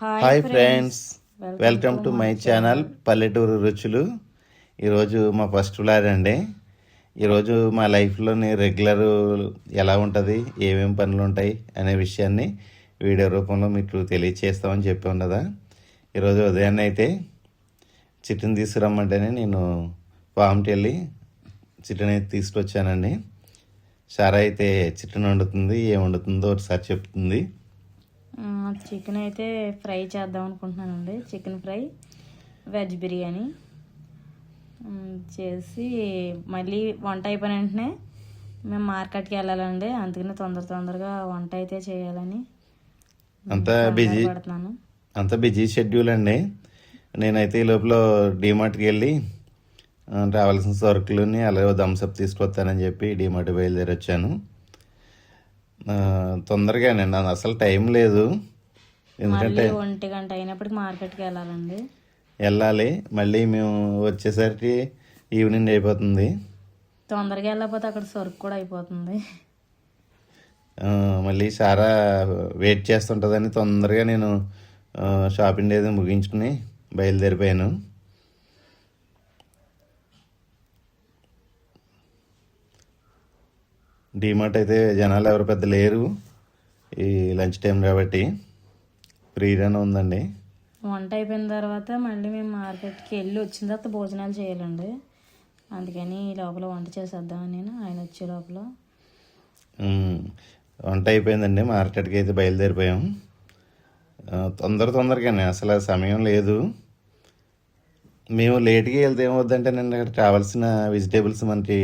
Hi friends welcome to my channel పల్లెటూరు రుచులు ఈరోజు మా ఫస్ట్ వ్లాగ్ అండి. ఈరోజు మా లైఫ్లోని రెగ్యులర్ ఎలా ఉంటుంది ఏమేమి పనులు ఉంటాయి అనే విషయాన్ని వీడియో రూపంలో మీకు తెలియచేస్తామని చెప్పాం కదా ఈరోజు ఉదయాన్నే అయితే చికెన్ తీసుకురమ్మంటేనే నేను ఫామ్కి వెళ్ళి చికెన్ అయితే తీసుకొచ్చానండి. సారా అయితే చికెన్ వండుతుంది ఏం వండుతుందో ఒకసారి చెప్తుంది. చికెన్ అయితే ఫ్రై చేద్దాం అనుకుంటున్నానండి. Chicken fry veg biryani. చేసి మళ్ళీ వంట అయిపోయిన వెంటనే మేము మార్కెట్కి వెళ్ళాలండి. అందుకని తొందర తొందరగా వంట అయితే చేయాలని అంతా బిజీ పడుతున్నాను. అంత బిజీ షెడ్యూల్ అండి. నేనైతే ఈ లోపల డిమార్ట్కి వెళ్ళి రావాల్సిన సరుకులని అలాగే థమ్స్అప్ తీసుకొస్తానని చెప్పి డిమార్ట్ బయలుదేరి వచ్చాను తొందరగానండి నాకు అసలు టైం లేదు. ఎందుకంటే ఒంటి గంట అయినప్పటికి మార్కెట్కి వెళ్ళాలండి. వెళ్ళాలి. మళ్ళీ మేము వచ్చేసరికి ఈవినింగ్ అయిపోతుంది. తొందరగా వెళ్ళకపోతే అక్కడ సరుకు కూడా అయిపోతుంది. మళ్ళీ సారా వెయిట్ చేస్తుంటుందని తొందరగా నేను షాపింగ్ ఏదో ముగించుకుని బయలుదేరిపోయాను. డీమార్ట్ అయితే జనాలు ఎవరు పెద్ద లేరు. ఈ లంచ్ టైం కాబట్టి ఫ్రీగానే ఉందండి. వంట అయిపోయిన తర్వాత మళ్ళీ మేము మార్కెట్కి వెళ్ళి వచ్చిన తర్వాత భోజనాలు చేయాలండి. అందుకని ఈ లోపల వంట చేసేద్దామని నేను ఆయన వచ్చే లోపల. వంట అయిపోయిందండి. మార్కెట్కి అయితే బయలుదేరిపోయాం. తొందర తొందరగానే. అసలు సమయం లేదు. మేము లేట్గా వెళ్తే ఏమవుద్దంటే నేను అక్కడ కావాల్సిన వెజిటేబుల్స్ మనకి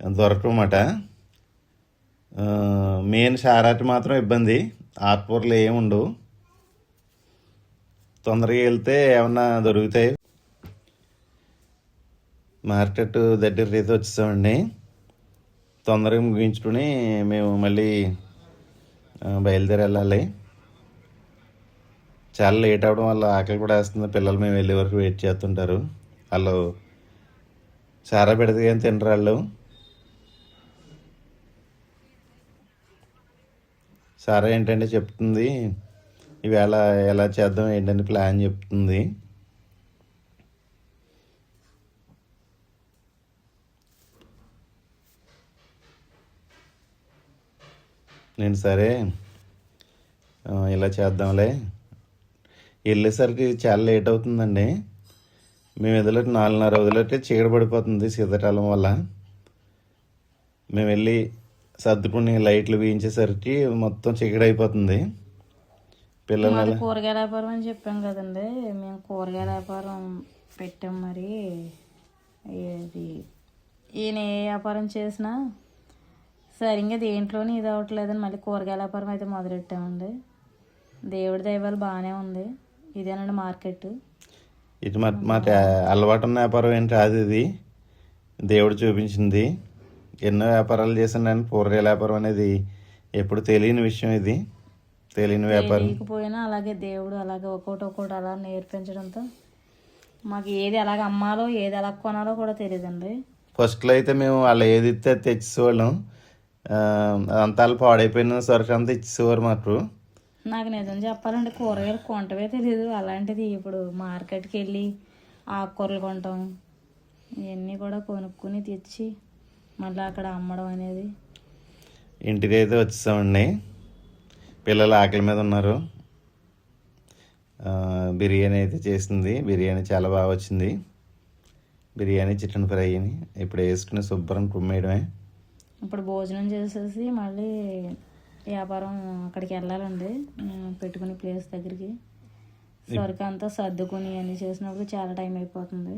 దొరకమాట మెయిన్ షారాటి మాత్రం ఇబ్బంది. ఆత్పూర్లు ఏమి ఉండవు. తొందరగా వెళ్తే ఏమన్నా దొరుకుతాయి. మార్కెట్ దగ్గర అయితే వచ్చేసామండి. తొందరగా ముగించుకుని మేము మళ్ళీ బయలుదేరి వెళ్ళాలి. చాలా లేట్ అవడం వల్ల ఆకలి కూడా వేస్తుంది. పిల్లలు మేము వెళ్ళే వరకు వెయిట్ చేస్తుంటారు. వాళ్ళు సారా పెడితే కానీ తినరు వాళ్ళు? సారా ఏంటంటే చెప్తుంది ఈవేళ ఎలా చేద్దాం ఏంటని ప్లాన్ చెప్తుంది. నేను సరే ఇలా చేద్దాంలే. వెళ్ళేసరికి చాలా లేట్ అవుతుందండి. మేము ఎదులకి నాలుగున్నర వదిలితే చీకటి పడిపోతుంది శీతాకాలం వల్ల. మేము వెళ్ళి సర్దుకుని లైట్లు వేయించేసరికి మొత్తం చీకటి అయిపోతుంది పిల్లలు కూరగాయల వ్యాపారం అని చెప్పాం కదండి. మేము కూరగాయల వ్యాపారం పెట్టాం మరి. ఇది ఈయన ఏ వ్యాపారం చేసినా సరిగ్గా దేంట్లోని ఇది అవ్వట్లేదని మళ్ళీ కూరగాయల వ్యాపారం అయితే మొదలెట్టామండి. దేవుడి దైవాలు బాగానే ఉంది. ఇదేనండి మార్కెట్. ఇటు మా అలవాటు ఉన్న వ్యాపారం ఏంటి కాదు ఇది. దేవుడు చూపించింది. ఎన్నో వ్యాపారాలు చేసాను కూరగాయల వ్యాపారం అనేది ఎప్పుడు తెలియని విషయం ఇది. తెలియని వ్యాపారం. తెలియకపోయినా అలాగే దేవుడు అలాగే ఒక్కొక్కటి ఒక్కొక్కటి అలా నేర్పించడంతో మాకు ఏది ఎలాగ అమ్మాలో ఏది ఎలా కొనాలో కూడా తెలియదండి. ఫస్ట్లో అయితే మేము వాళ్ళు ఏది ఇస్తే ఆ, అంతా పాడైపోయిన సరుకు అంతా ఇచ్చేసేవారు మాకు. నాకు నిజం చెప్పాలంటే కూరగాయలు కొంటవే తెలియదు అలాంటిది ఇప్పుడు మార్కెట్కి వెళ్ళి ఆకుకూరలు కొంటాం. ఇవన్నీ కూడా కొనుక్కుని తెచ్చి మళ్ళీ అక్కడ అమ్మడం అనేది. ఇంటికి అయితే వచ్చేసామండి. పిల్లలు ఆకలి మీద ఉన్నారు. బిర్యానీ అయితే చేసింది. బిర్యానీ చాలా బాగా వచ్చింది. బిర్యానీ చికెన్ ఫ్రైని ఇప్పుడు వేసుకుని శుభ్రం కుమ్మేయడమే. ఇప్పుడు భోజనం చేసేసి మళ్ళీ వ్యాపారం అక్కడికి వెళ్ళాలండి. పెట్టుకునే ప్లేస్ దగ్గరికి. సరుకు అంతా సర్దుకుని అన్నీ చేసినప్పుడు చాలా టైం అయిపోతుంది.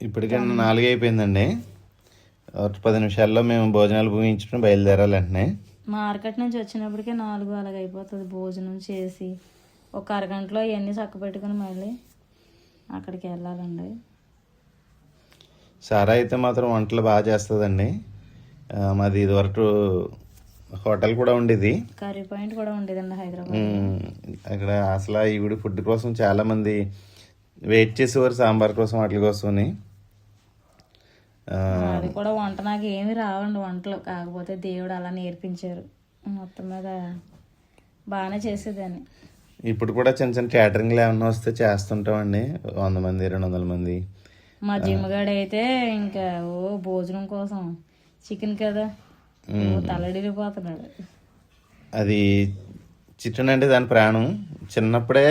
ఇప్పటికే నాలుగు అయిపోయిందండి పది నిమిషాల్లో మేము భోజనాలు ముగించుకుని బయలుదేరాలి మార్కెట్ నుంచి వచ్చినప్పటికే నాలుగు అలాగ అయిపోతుంది భోజనం చేసి. ఒక అరగంటలో ఇవన్నీ చక్క పెట్టుకుని మళ్ళీ అక్కడికి వెళ్ళాలండి. సారా అయితే మాత్రం వంటలు బాగా చేస్తుందండి. మాది ఇదివరకు హోటల్ కూడా ఉండేది. కర్రీ పాయింట్ కూడా ఉండేదండి హైదరాబాద్ అక్కడ అసలు ఈవిడ ఫుడ్ కోసం చాలా మంది వెయిట్ చేసేవారు సాంబార్ కోసం వాటి కోసమని. అది కూడా వంట నాకు ఏమి రావండి వంటలు. కాకపోతే దేవుడు అలా నేర్పించారు. మొత్తం మీద బాగానే చేసేదాన్ని. ఇప్పుడు కూడా చిన్న చిన్న క్యాటరింగ్లు ఏమన్నా వస్తే చేస్తుంటామండి. వంద మంది రెండు వందల మంది. మా జిమ్ గాడు అయితే ఇంకా ఓ భోజనం కోసం చికెన్ కదా. ఓ తలడిల్లిపోతున్నాడు. అది చికెన్ అంటే దాని ప్రాణం. చిన్నప్పుడే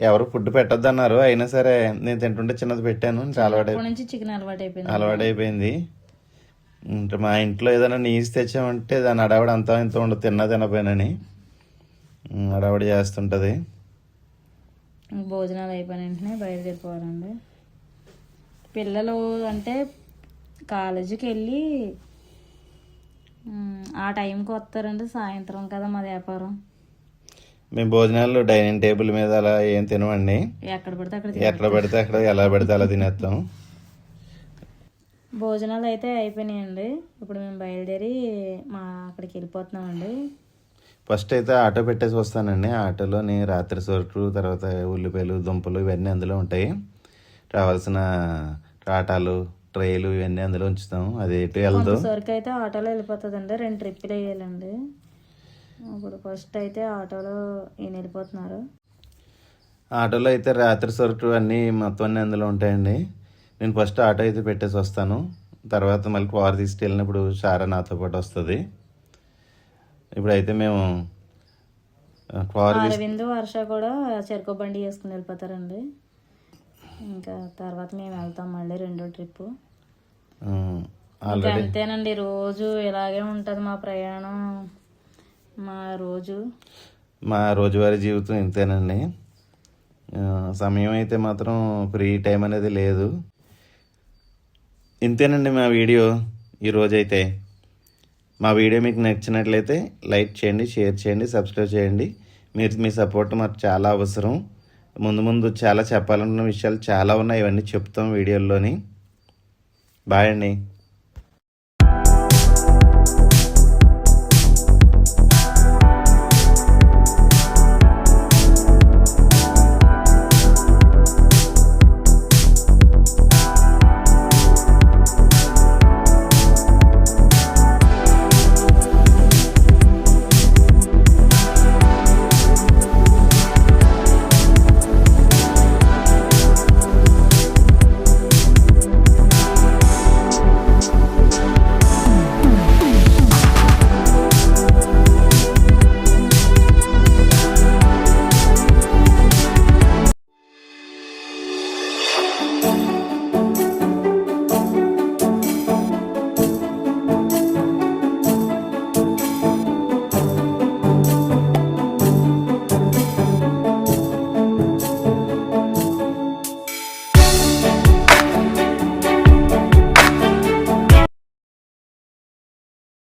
ఎవరు ఫుడ్ పెట్టొద్దు అన్నారు అయినా సరే నేను తింటుంటే చిన్నది పెట్టాను. అలవాటు నుంచి చికెన్ అలవాటు అయిపోయింది అలవాటైపోయింది. ఇంకా మా ఇంట్లో ఏదైనా నీస్ తెచ్చామంటే దాని అడవాడు అంతా ఇంత ఉండదు తిన్నా తినపోయినని. అడవాడు చేస్తుంటుంది. భోజనాలు అయిపోయిన వెంటనే బయలుదేరిపోవాలండి పిల్లలు అంటే కాలేజీకి వెళ్ళి ఆ టైంకి వస్తారండి. సాయంత్రం కదా మా వ్యాపారం. మేము భోజనాలు డైనింగ్ టేబుల్ మీద అలా ఏం తినమండి. ఎక్కడ పడితే అక్కడ ఎక్కడ పడితే అక్కడ ఎలా పడితే అలా తినేస్తాం. భోజనాలు అయితే అయిపోయినాయండి. ఇప్పుడు మేము బయలుదేరి మా అక్కడికి వెళ్ళిపోతున్నామండి. ఫస్ట్ అయితే ఆటో పెట్టేసి వస్తానండి. ఆటోలోని రాత్రి సరుకు తర్వాత ఉల్లిపాయలు దుంపలు ఇవన్నీ అందులో ఉంటాయి. రావాల్సిన టాటాలు ట్రైలు ఇవన్నీ అందులో ఉంచుతాం. అది ఎటు వెళ్దు. కొంతవరకు అయితే ఆటోలో వెళ్ళిపోతుందండి. రెండు ట్రిప్పులు వేయాలండి. ఇప్పుడు ఫస్ట్ అయితే ఆటోలో ఈయన వెళ్ళిపోతున్నారు. ఆటోలో అయితే రాత్రి సరుకు అన్నీ మొత్తం అన్నీ అందులో ఉంటాయండి. నేను ఫస్ట్ ఆటో అయితే పెట్టేసి వస్తాను. తర్వాత మళ్ళీ కారు తీసుకెళ్ళినప్పుడు షారా నాతో పాటు వస్తుంది. ఇప్పుడైతే మేము కారు అరవింద్ వర్ష కూడా చెరుకు బండి వేసుకుని వెళ్ళిపోతారండి. ఇంకా తర్వాత మేము వెళ్తాం మళ్ళీ రెండో ట్రిప్పు. అంతేనండి రోజు ఇలాగే ఉంటుంది మా ప్రయాణం. మా రోజు? మా రోజువారీ జీవితం ఇంతేనండి. సమయం అయితే మాత్రం ఫ్రీ టైం అనేది లేదు. ఇంతేనండి మా వీడియో ఈరోజైతే. మా వీడియో మీకు నచ్చినట్లయితే లైక్ చేయండి షేర్ చేయండి సబ్స్క్రైబ్ చేయండి. మీరు మీ సపోర్ట్ మాకు చాలా అవసరం. ముందు ముందు చాలా చెప్పాలనుకున్న విషయాలు చాలా ఉన్నాయి ఇవన్నీ చెప్తాం వీడియోల్లోని. బాయ్ అండి.